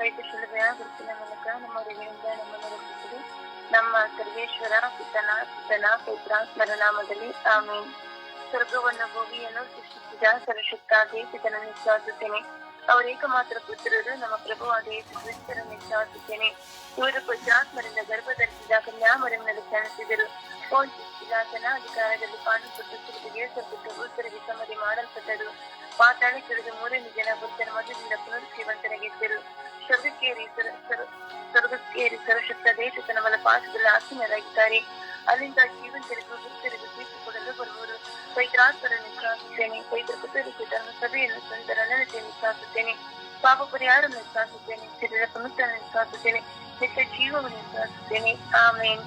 ಪವಿತ್ರ ಶಿಲುಬೆಯ ಗುರುತಿನ ಮೂಲಕ ನಮ್ಮ ಹೃದಯದಿಂದ ನಮ್ಮನ್ನು ರಕ್ಷಿಸಿರಿ. ನಮ್ಮ ಸರ್ವೇಶ್ವರ ಪಿತನ ಪಿತನ, ಪುತ್ರ ನಾಮದಲ್ಲಿ ಆಮೇನ್. ಸ್ವರ್ಗವನ್ನು ಭೂಮಿಯನ್ನು ಸೃಷ್ಟಿಸಿದ ಸರ್ವಶಕ್ತಾಗಿ ಪಿತನನ್ನು ವಿಶ್ವಾಸುತ್ತೇನೆ ಅವರ ಏಕಮಾತ್ರ ಪುತ್ರರು, ನಮ್ಮ ಪ್ರಭುವಾದ ಯೇಸು ಕ್ರಿಸ್ತರನ್ನು ವಿಶ್ವಾಸುತ್ತೇನೆ ಇವರು ಪುತ್ರಾತ್ಮರಿಂದ ಗರ್ಭ ಧರಿಸಿದ ಕನ್ಯಾಮರನಲ್ಲಿ ಕಾಣಿಸಿದರು ಪಿಲಾತನ ಅಧಿಕಾರದಲ್ಲಿ ಸಿಲುಬೆಗೆ ಸ್ವಲ್ಪ ಪ್ರಭುತ್ವರಿಗೆ ಮಾಡಲ್ಪಟ್ಟರು. ಮಾಡಲ್ಪಟ್ಟರು ತಿಳಿದು ಮೂರನೇ ಜನ ಬುದ್ಧರ ಮಧುರಿಂದ ಪುನರುಜ್ಜೀವಂತರಾಗಿದ್ದರು. ಸ್ವರ್ಗಕ್ಕೇರಿ ಸರ್- ಸರ್- ಸ್ವರ್ಗಕ್ಕೇರಿ ಸರ್ವಶಕ್ತ ದೇಶದ ಬಲ ಪಾಠದಲ್ಲಿ ಆಸೀನರಾಗಿದ್ದಾರೆ. ಅಲ್ಲಿಂದ ಜೀವಂತರಿಗೂ ದುಷ್ಟರಿಗೂ ತೀರ್ಪು ಕೊಡಲು ಬರುವರು. ಪವಿತ್ರಾತ್ಮರನ್ನು ವಿಶ್ವಾಸುತ್ತೇನೆ ಪವಿತ್ರ ಪುತ್ರರಿಗೆ ತನ್ನ ಸಭೆಯನ್ನು ಸಂತರ ನಡತೆಯನ್ನು ವಿಶ್ವಾಸುತ್ತೇನೆ ಪಾಪ ಪರಿಹಾರವನ್ನು ವಿಶ್ವಾಸುತ್ತೇನೆ ಶರೀರ ಪುನಃ ವಿಶ್ವಾಸುತ್ತೇನೆ ನಿತ್ಯ ಜೀವವನ್ನು ವಿಶ್ವಾಸುತ್ತೇನೆ ಆಮೇನ್.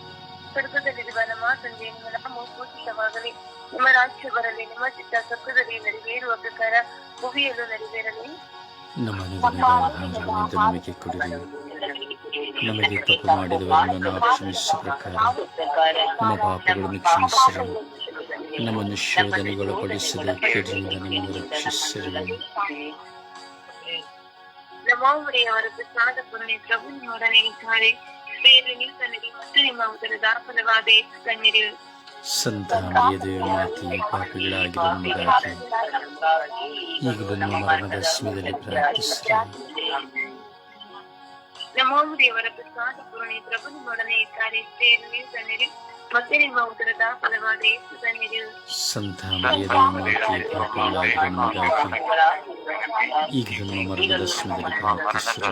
ಸ್ವರ್ಗದಲ್ಲಿರುವ ನಮ್ಮ ತಂದೆ, ನಿಮ್ಮ ನಾಮವು ಪೂಜಿತವಾಗಲಿ ನಿಮ್ಮ ರಾಜ್ಯ ಬರಲಿ. ನಿಮ್ಮ ಚಿತ್ತ ಸ್ವರ್ಗದಲ್ಲಿ ನೆರವೇರುವ ಪ್ರಕಾರ ಭೂಮಿಯಲ್ಲೂ ನೆರವೇರಲಿ. ನಮ್ಮ ನಿಧನದ ನಮಗೆ ಕೊಡಿರಿ. ನಮಗೆ ತಪ್ಪು ಮಾಡಿದವರನ್ನು ನಾವು ಕ್ಷಮಿಸುವ ಪ್ರಕಾರ ನಮ್ಮ ಪಾಪಗಳನ್ನು ಕ್ಷಮಿಸಿರಿ. ನಮ್ಮನ್ನು ಶೋಧನೆಗೊಳಪಡಿಸದೆ ಕೆಡದಿಂದ ನಮ್ಮನ್ನು ರಕ್ಷಿಸಿರಿ. ನಮೋಮರಿಯವರ ಪ್ರಸಾದ ಪುಣ್ಯ ಪ್ರಭು ನಿಮ್ಮೊಡನೆ ಇದ್ದಾರೆ ಸ್ತ್ರೀಯರಲ್ಲಿ ಕನ್ನಡಿ ಮತ್ತು ನಿಮ್ಮ ಉದರದ ಫಲವಾದ ಯೇಸು ಕನ್ಯರು ಸಂತಾನದ ಮಾತಿ ಪಾಪಿಗಳಾಗಿರೋ ನಮಗಾಗಿ ಈಗಲೂ ನಮ್ಮ ಮರಣದ ಸಮಯದಲ್ಲಿ ಪ್ರಾರ್ಥಿಸಿರಿ ನಮೋಮರಿಯವರ ಪ್ರಸಾದ ಪುಣ್ಯ ಪ್ರಭು ನಿಮ್ಮೊಡನೆ ಇದ್ದಾರೆ ಸ್ತ್ರೀಯರಲ್ಲಿ ಕನ್ನಡಿ ಮತ್ತೆ ನಿಮ್ಮ ಉದರದ ಫಲವಾದ ಯೇಸು ಕನ್ಯರು ಸಂತಾನದ ಮಾತಿ ಪಾಪಿಗಳಾಗಿರೋ ನಮಗಾಗಿ ಈಗಲೂ ನಮ್ಮ ಮರಣದ ಸಮಯದಲ್ಲಿ ಪ್ರಾರ್ಥಿಸಿರಿ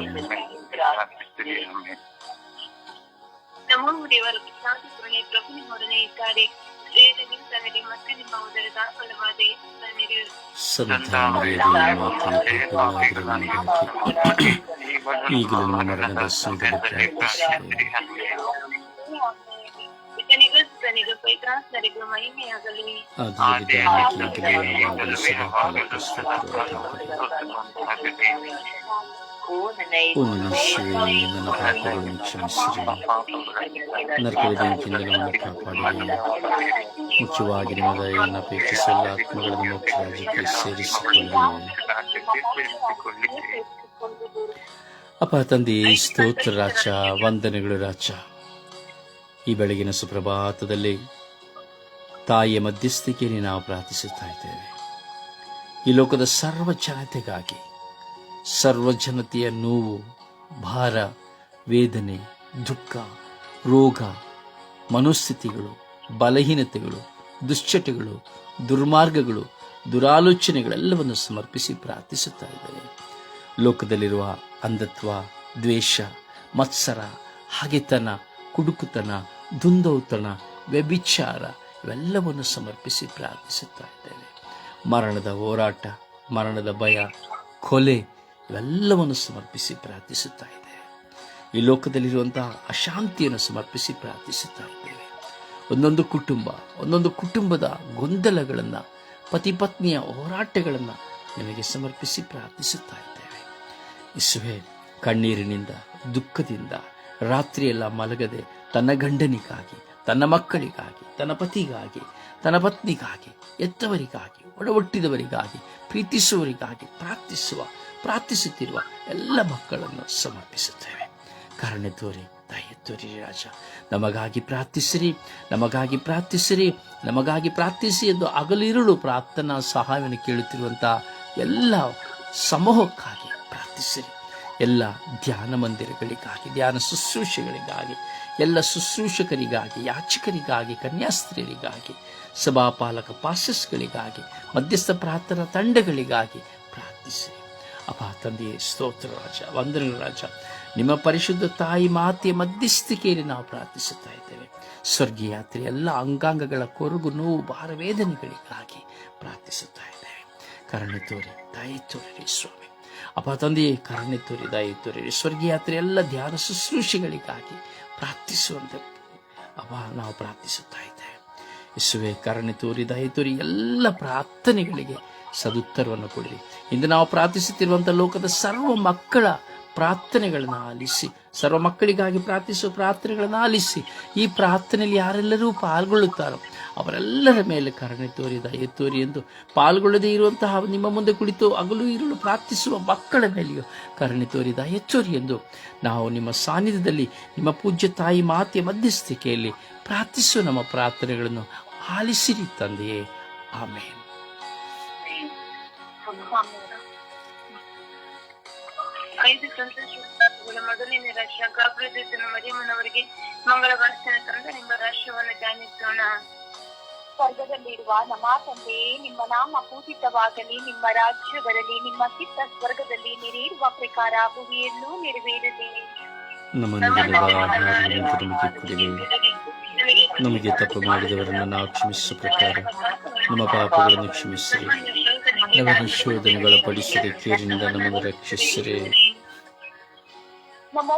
ನಮೋಮರಿಯವರ ಪ್ರಸಾದ ಪುಣ್ಯ ಪ್ರಭು ನಿಮ್ಮೊಡನೆ ಇದ್ದಾರೆ ಸ್ತ್ರೀಯರಲ್ಲಿ ಕನ್ನಡಿ ಮತ್ತೆ ನಿಮ್ಮ ಉದರದ ಫಲವಾದ ಯೇಸು ಕನ್ಯರು ಸಂತಾನದ ಮಾತಿ ಪಾಪಿಗಳಾಗಿರೋ ನಮಗಾಗಿ ಈಗಲೂ ನಮ್ಮ ಮರಣದ ಸಮಯದಲ್ಲಿ ಪ್ರಾರ್ಥಿಸಿರಿ ಪಿತನಿಗೂ ನನ್ನ ಶಿವನೇ ನನ್ನ ಪಾಪಗಳನ್ನು ಕ್ಷಮಿಸಿರಿ ನರಕದ ಬೆಂಕಿಯಿಂದ ನಮ್ಮನ್ನು ಕಾಪಾಡಿರಿ ಮುಖ್ಯವಾಗಿ ನಿಮ್ಮ ದಯೆಯನ್ನು ಅಪೇಕ್ಷಿಸಿ ಎಲ್ಲ ಆತ್ಮಗಳನ್ನು ಮುಖ್ಯ ರಾಜ್ಯಕ್ಕೆ ಸೇರಿಸಿಕೊಳ್ಳಿ ಅಪ್ಪ ತಂದೆ ಸ್ತೋತ್ರ ರಾಜ ವಂದನೆಗಳು ರಾಜ ಈ ಬೆಳಗಿನ ಸುಪ್ರಭಾತದಲ್ಲಿ ತಾಯಿಯ ಮಧ್ಯಸ್ಥಿಕೆಯಲ್ಲಿ ನಾವು ಪ್ರಾರ್ಥಿಸುತ್ತಾ ಇದ್ದೇವೆ ಈ ಲೋಕದ ಸರ್ವ ಜನತೆಗಾಗಿ ಸರ್ವ ಜನತೆಯ ನೋವು, ಭಾರ, ವೇದನೆ, ದುಃಖ, ರೋಗ, ಮನೋಸ್ಥಿತಿಗಳು, ಬಲಹೀನತೆಗಳು, ದುಶ್ಚಟಗಳು, ದುರ್ಮಾರ್ಗಗಳು, ದುರಾಲೋಚನೆಗಳೆಲ್ಲವನ್ನು ಸಮರ್ಪಿಸಿ ಪ್ರಾರ್ಥಿಸುತ್ತಾ ಇದ್ದೇವೆ ಲೋಕದಲ್ಲಿರುವ ಅಂಧತ್ವ, ದ್ವೇಷ, ಮತ್ಸರ, ಹಗೆತನ, ಕುಡುಕುತನ, ದುಂದೌತನ, ವ್ಯಭಿಚಾರ ಇವೆಲ್ಲವನ್ನು ಸಮರ್ಪಿಸಿ ಪ್ರಾರ್ಥಿಸುತ್ತಾ ಇದ್ದೇವೆ ಮರಣದ ಹೋರಾಟ, ಮರಣದ ಭಯ, ಕೊಲೆ ಇವೆಲ್ಲವನ್ನು ಸಮರ್ಪಿಸಿ ಪ್ರಾರ್ಥಿಸುತ್ತಾ ಇದ್ದೇವೆ. ಈ ಲೋಕದಲ್ಲಿರುವಂತಹ ಅಶಾಂತಿಯನ್ನು ಸಮರ್ಪಿಸಿ ಪ್ರಾರ್ಥಿಸುತ್ತಾ ಇದ್ದೇವೆ. ಒಂದೊಂದು ಕುಟುಂಬ, ಒಂದೊಂದು ಕುಟುಂಬದ ಗೊಂದಲಗಳನ್ನು ಪತಿ ಪತ್ನಿಯ ಹೋರಾಟಗಳನ್ನು ನಿಮಗೆ ಸಮರ್ಪಿಸಿ ಪ್ರಾರ್ಥಿಸುತ್ತಾ ಇದ್ದೇವೆ. ಇಸುವೆ ಕಣ್ಣೀರಿನಿಂದ, ದುಃಖದಿಂದ, ರಾತ್ರಿಯೆಲ್ಲ ಮಲಗದೆ ತನ್ನ ಗಂಡನಿಗಾಗಿ, ತನ್ನ ಮಕ್ಕಳಿಗಾಗಿ, ತನ್ನ ಪತಿಗಾಗಿ, ತನ್ನ ಪತ್ನಿಗಾಗಿ ಎತ್ತವರಿಗಾಗಿ ಒಡವಟ್ಟಿದವರಿಗಾಗಿ ಪ್ರೀತಿಸುವವರಿಗಾಗಿ ಪ್ರಾರ್ಥಿಸುವ ಪ್ರಾರ್ಥಿಸುತ್ತಿರುವ ಎಲ್ಲ ಮಕ್ಕಳನ್ನು ಸಮರ್ಪಿಸುತ್ತೇವೆ. ಕಾರಣ ತೋರಿ ತಾಯಿ ತೋರಿ ರಾಜ. ನಮಗಾಗಿ ಪ್ರಾರ್ಥಿಸಿರಿ ನಮಗಾಗಿ ಪ್ರಾರ್ಥಿಸಿರಿ, ನಮಗಾಗಿ ಪ್ರಾರ್ಥಿಸಿ ಎಂದು ಅಗಲಿರುಳು ಪ್ರಾರ್ಥನಾ ಸಹಾಯವನ್ನು ಕೇಳುತ್ತಿರುವಂತಹ ಎಲ್ಲ ಸಮೂಹಕ್ಕಾಗಿ ಪ್ರಾರ್ಥಿಸಿರಿ. ಎಲ್ಲ ಧ್ಯಾನ ಮಂದಿರಗಳಿಗಾಗಿ, ಧ್ಯಾನ ಶುಶ್ರೂಷೆಗಳಿಗಾಗಿ, ಎಲ್ಲ ಶುಶ್ರೂಷಕರಿಗಾಗಿ, ಯಾಚಕರಿಗಾಗಿ ಕನ್ಯಾಸ್ತ್ರೀಯರಿಗಾಗಿ ಸಭಾಪಾಲಕ ಪಾಸಸ್ಗಳಿಗಾಗಿ ಮಧ್ಯಸ್ಥ ಪ್ರಾರ್ಥನಾ ತಂಡಗಳಿಗಾಗಿ ಪ್ರಾರ್ಥಿಸಿರಿ. ಅಪ್ಪ ತಂದೆಯೇ ಸ್ತೋತ್ರ ರಾಜ ವಂದನ ರಾಜ. ನಿಮ್ಮ ಪರಿಶುದ್ಧ ತಾಯಿ ಮಾತೆಯ ಮಧ್ಯಸ್ಥಿಕೆಯಲ್ಲಿ ನಾವು ಪ್ರಾರ್ಥಿಸುತ್ತಾ ಇದ್ದೇವೆ. ಸ್ವರ್ಗೀಯ ಯಾತ್ರೆ ಎಲ್ಲ ಅಂಗಾಂಗಗಳ ಕೊರಗು ನೋವು ಭಾರವೇದನೆಗಳಿಗಾಗಿ ಪ್ರಾರ್ಥಿಸುತ್ತಾ ಇದ್ದೇವೆ. ಕರುಣೆ ತೋರಿ, ದಯೆ ತೋರಿರಿ ಸ್ವಾಮಿ. ಅಪ್ಪ ತಂದೆಯೇ ಕರುಣೆ ತೋರಿ, ದಯೆ ಯಾತ್ರೆ ಎಲ್ಲ ಧ್ಯಾನ ಶುಶ್ರೂಷೆಗಳಿಗಾಗಿ ಪ್ರಾರ್ಥಿಸುವಂತೆ ಅಪ್ಪ ನಾವು ಪ್ರಾರ್ಥಿಸುತ್ತಾ ಇದ್ದೇವೆ. ಯೇಸುವೆ, ಕರುಣೆ ತೋರಿ, ದಯೆ ತೋರಿ ಎಲ್ಲ ಪ್ರಾರ್ಥನೆಗಳಿಗೆ ಸದುತ್ತರವನ್ನು ಕೊಡಿರಿ. ಇಂದು ನಾವು ಪ್ರಾರ್ಥಿಸುತ್ತಿರುವಂಥ ಲೋಕದ ಸರ್ವ ಮಕ್ಕಳ ಪ್ರಾರ್ಥನೆಗಳನ್ನು ಆಲಿಸಿ, ಸರ್ವ ಮಕ್ಕಳಿಗಾಗಿ ಪ್ರಾರ್ಥಿಸುವ ಪ್ರಾರ್ಥನೆಗಳನ್ನು ಆಲಿಸಿ, ಈ ಪ್ರಾರ್ಥನೆಯಲ್ಲಿ ಯಾರೆಲ್ಲರೂ ಪಾಲ್ಗೊಳ್ಳುತ್ತಾರೋ ಅವರೆಲ್ಲರ ಮೇಲೆ ಕರುಣೆ ತೋರಿ, ದಯ ತೋರಿ ಎಂದು ಪಾಲ್ಗೊಳ್ಳದೇ ಇರುವಂತಹ ನಿಮ್ಮ ಮುಂದೆ ಕುಳಿತು ಹಗಲು ಇರಲು ಪ್ರಾರ್ಥಿಸುವ ಮಕ್ಕಳ ಮೇಲೆಯೂ ಕರುಣೆ ತೋರಿ, ದಯೆ ತೋರಿ ಎಂದು ನಾವು ನಿಮ್ಮ ಸಾನ್ನಿಧ್ಯದಲ್ಲಿ ನಿಮ್ಮ ಪೂಜ್ಯ ತಾಯಿ ಮಾತೆಯ ಮಧ್ಯಸ್ಥಿಕೆಯಲ್ಲಿ ಪ್ರಾರ್ಥಿಸುವ ನಮ್ಮ ಪ್ರಾರ್ಥನೆಗಳನ್ನು ಆಲಿಸಿರಿ ತಂದೆಯೇ. ಆಮೇಲೆ ಐದು ಸಂತೋಷಗಳ ಮೊದಲನೇ ರಾಷ್ಟ್ರ ಗಾಬ್ರದೂತನ ಮರಿಯಮ್ಮನವರಿಗೆ ಮಂಗಳ ಭಾಷಣ ತಂದ ನಿಮ್ಮ ರಾಷ್ಟ್ರವನ್ನು ಧ್ಯಾನಿಸೋಣ ಸ್ವರ್ಗದಲ್ಲಿರುವ ನಮ್ಮ ತಂದೆಯೇ ನಿಮ್ಮ ನಾಮ ಪೂಜಿತವಾಗಲಿ ನಿಮ್ಮ ರಾಜ್ಯ ಬರಲಿ ನಿಮ್ಮ ಚಿತ್ತ ಸ್ವರ್ಗದಲ್ಲಿ ನೆರೆಯಿರುವ ಪ್ರಕಾರ ಭೂಮಿಯಲ್ಲೂ ನೆರವೇರಲಿ ನಮಗೆ ತಪ್ಪು ಮಾಡಿದವರನ್ನು ನಾವು ಕ್ಷಮಿಸುವ ಪ್ರಕಾರ ನಮ್ಮ ಪಾಪಗಳನ್ನು ಕ್ಷಮಿಸಿರಿ. ನಮಗೆ ಶೋಧನೆಗಳ ಪಡಿಸಿರಿ ಕೇರಿನಿಂದ ನಮ್ಮನ್ನು ರಕ್ಷಿಸಿರಿ. ನಮೋ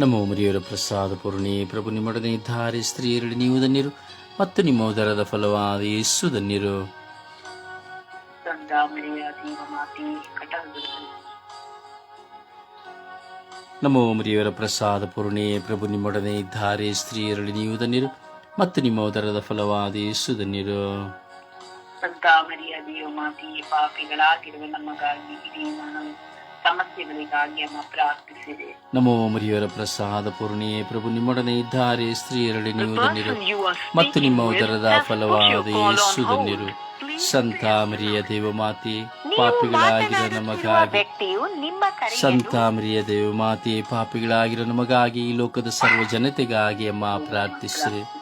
ನಮ್ಮ ಮರಿಯವರ ಪ್ರಸಾದ ಪೂರ್ಣಿ ಪ್ರಭು ನಿಮ್ಮೊಡನೆ ಇದ್ದಾರೆ ಸ್ತ್ರೀಯರಲ್ಲಿ ನೀವು ಧನ್ಯರು ಮತ್ತು ನಿಮ್ಮ ಉದರದ ಫಲವಾದ ಯೇಸು ಧನ್ಯರು. ನಮ್ಮ ಮರಿಯವರ ಪ್ರಸಾದ ಪೂರ್ಣಿ ಪ್ರಭು ನಿಮ್ಮೊಡನೆ ಇದ್ದಾರೆ ಸ್ತ್ರೀಯರಲ್ಲಿ ನೀವು ಧನ್ಯರು ಮತ್ತು ನಿಮ್ಮ ಉದರದ ಫಲವಾದ ಯೇಸು ಧನ್ಯರು. ಸಂತಾಮರಿಯ ದೇವ ಮಾತಿ ಪಾಪಿಗಳಾಗಿರುವ ನಮಗಾಗಿ ಇಡೀ ನಾನು ಸಮಸ್ಯೆಗಳಿಗಾಗಿ ಅಮ್ಮ ಪ್ರಾರ್ಥಿಸಿದೆ. ನಮೋ ಮರಿಯವರ ಪ್ರಸಾದ ಪೂರ್ಣಿಯೇ ಪ್ರಭು ನಿಮ್ಮೊಡನೆ ಇದ್ದಾರೆ ಸ್ತ್ರೀಯರಲ್ಲಿ ನೀವು ಧನ್ಯರು. ಮತ್ತು ನಿಮ್ಮ ಉದರದ ಫಲವಾದ ಯೇಸು ಧನ್ಯರು. ಸಂತ ಮರಿಯ ದೇವಮಾತೆ ಪಾಪಿಗಳಾಗಿರೋ ನಮಗಾಗಿ. ಸಂತ ಮರಿಯ ದೇವಮಾತೆ ಪಾಪಿಗಳಾಗಿರೋ ನಮಗಾಗಿ ಈ ಲೋಕದ ಸರ್ವ ಜನತೆಗಾಗಿ ಅಮ್ಮ ಪ್ರಾರ್ಥಿಸಿರಿ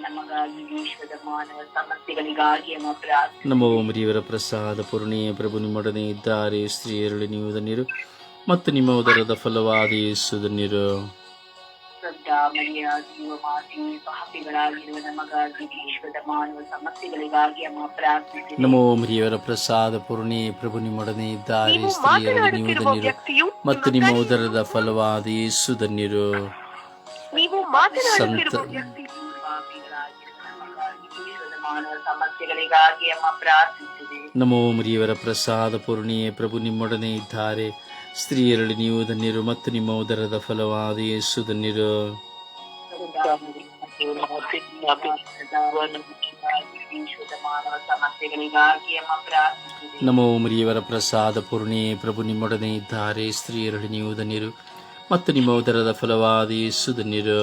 ನಮಗಾಗಿ ವಿಶ್ವದ ಮಾನವ ಸಮಸ್ಯೆಗಳಿಗಾಗಿ ನಮೋ ಮರಿಯವರ ಪ್ರಸಾದ ಪೂರ್ಣಿಯೇ ಪ್ರಭು ನಿಮ್ಮೊಡನೆ ಇದ್ದಾರೆ ಸ್ತ್ರೀಯರಳಿ ನೀವು ಧನ್ಯರು ಮತ್ತು ನಿಮ್ಮ ಉದರದ ಫಲವಾದ ಯೇಸು ಧನ್ಯರು. ಸಂತಾಮರಿಯ ದೇವ ಮಾತಿ ಪಾಪಿಗಳಾಗಿರುವ ಮಾನವ ಸಮಸ್ಯೆಗಳಿಗಾಗಿ ಅಮ್ಮ ಪ್ರಾರ್ಥಿಸಿದೆ ನಮೋ ಮರಿಯವರ ಪ್ರಸಾದ ಪೂರ್ಣಿ ಪ್ರಭು ನಿಮ್ಮೊಡನೆ ಇದ್ದಾರೆ ಸ್ತ್ರೀಯರಲ್ಲಿ ನೀವು ಧನ್ಯರು ಮತ್ತು ನಿಮ್ಮ ಉದರದ ಫಲವಾದ ಸುಧನ್ಯರು ಧನ್ಯರು. ಸಮಸ್ಯೆಗಳಿಗಾಗಿ ಅಮ್ಮ ಪ್ರಾರ್ಥಿಸಿದೆ. ನಮೋ ಮುರಿಯವರ ಪ್ರಸಾದ ಪೂರ್ಣಿಯೇ ಪ್ರಭು ನಿಮ್ಮೊಡನೆ ಇದ್ದಾರೆ. ಸ್ತ್ರೀಯರಲ್ಲಿ ನೀವು ಧನ್ಯರು ಮತ್ತು ನಿಮ್ಮ ಉದರದ ಫಲವಾದ ಯೇಸು ಧನ್ಯರು. ನಮೋ ಮುರಿಯವರ ಪ್ರಸಾದ ಪೂರ್ಣಿಯೇ ಪ್ರಭು ನಿಮ್ಮೊಡನೆ ಇದ್ದಾರೆ. ಸ್ತ್ರೀಯರಲ್ಲಿ ನೀವು ಧನ್ಯರು ಮತ್ತು ನಿಮ್ಮ ಉದರದ ಫಲವಾದ ಯೇಸು ಧನ್ಯರು.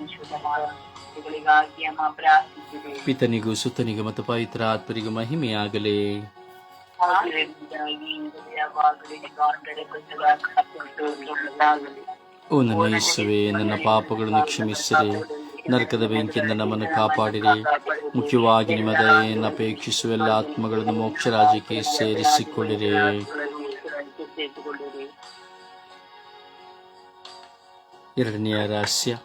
ವಿಶ್ವದ ಮಾನವ ಸಮಸ್ಯೆಗಳಿಗಾಗಿ ಅಮ್ಮ ಪ್ರಾರ್ಥಿಸಿದೆ ಪಿತನಿಗೂ ಸುತನಿಗೂ ಮತ್ತು ಪವಿತ್ರ ಆತ್ಮರಿಗೂ ಮಹಿಮೆಯಾಗಲಿ. ಓ ನನ್ನ ಯೇಸುವೆ, ನನ್ನ ಪಾಪಗಳನ್ನು ಕ್ಷಮಿಸಿರಿ. ನರಕದ ಬೆಂಕಿಯಿಂದ ನಮ್ಮನ್ನು ಕಾಪಾಡಿರಿ. ಮುಖ್ಯವಾಗಿ ನಿಮ್ಮ ದಯೆಯನ್ನು ಅಪೇಕ್ಷಿಸುವ ಎಲ್ಲ ಆತ್ಮಗಳನ್ನು ಮೋಕ್ಷ ರಾಜ್ಯಕ್ಕೆ ಸೇರಿಸಿಕೊಳ್ಳಿರಿ. ಎರಡನೆಯ ರಹಸ್ಯ.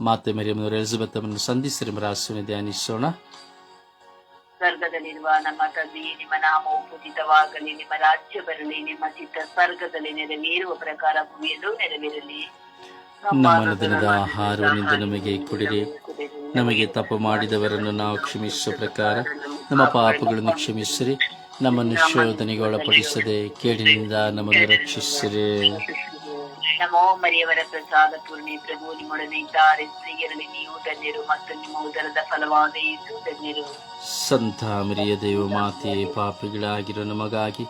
ಮಾತೆ ಮರಿಯಮ್ಮನವರು ಎಲಿಜಬೆತ್ ಅಮ್ಮನ್ನು ಸಂಧಿಸಿರುವ ರಹಸ್ಯವನ್ನು ಧ್ಯಾನಿಸೋಣ. ಸ್ವರ್ಗದಲ್ಲಿರುವ ನಮ್ಮ ತಂದೆಯೇ, ನಿಮ್ಮ ನಾಮವು ಪೂಜಿತವಾಗಲಿ ನಿಮ್ಮ ರಾಜ್ಯ ಬರಲಿ, ನಿಮ್ಮ ಚಿತ್ತ ಸ್ವರ್ಗದಲ್ಲಿ ನೆರವೇರುವ ಪ್ರಕಾರ ಭೂಮಿಯಲ್ಲೂ ನೆರವೇರಲಿ. ನಮ್ಮ ದಿನದ ಆಹಾರವನ್ನಿಂದ ನಮಗೆ ಕೊಡಿರಿ. ನಮಗೆ ತಪ್ಪು ಮಾಡಿದವರನ್ನು ನಾವು ಕ್ಷಮಿಸುವ ಪ್ರಕಾರ ನಮ್ಮ ಪಾಪಗಳನ್ನು ಕ್ಷಮಿಸಿರಿ. ನಮ್ಮನ್ನು ಶೋಧನೆಗೆ ಒಳಪಡಿಸದೆ ಕೇಡಿನಿಂದ ನಮ್ಮನ್ನು ರಕ್ಷಿಸಿರಿ. ನಮೋ ಮರಿಯವರ ಪ್ರಸಾದ ಪೂರ್ಣಿ ಪ್ರಭು ನಿಮ್ಮೊಡನೆ ಇದ್ದಾರೆ. ಸ್ತ್ರೀಯರಲ್ಲಿ ನೀವು ಧನ್ಯರು ಮತ್ತು ನಿಮ್ಮ ಉದರದ ಫಲವಾದ ಯೇಸು ಧನ್ಯರು. ಸಂತ ಮರಿಯ ದೇವ ಮಾತೆ ಪಾಪಿಗಳಾಗಿರೋ ನಮಗಾಗಿ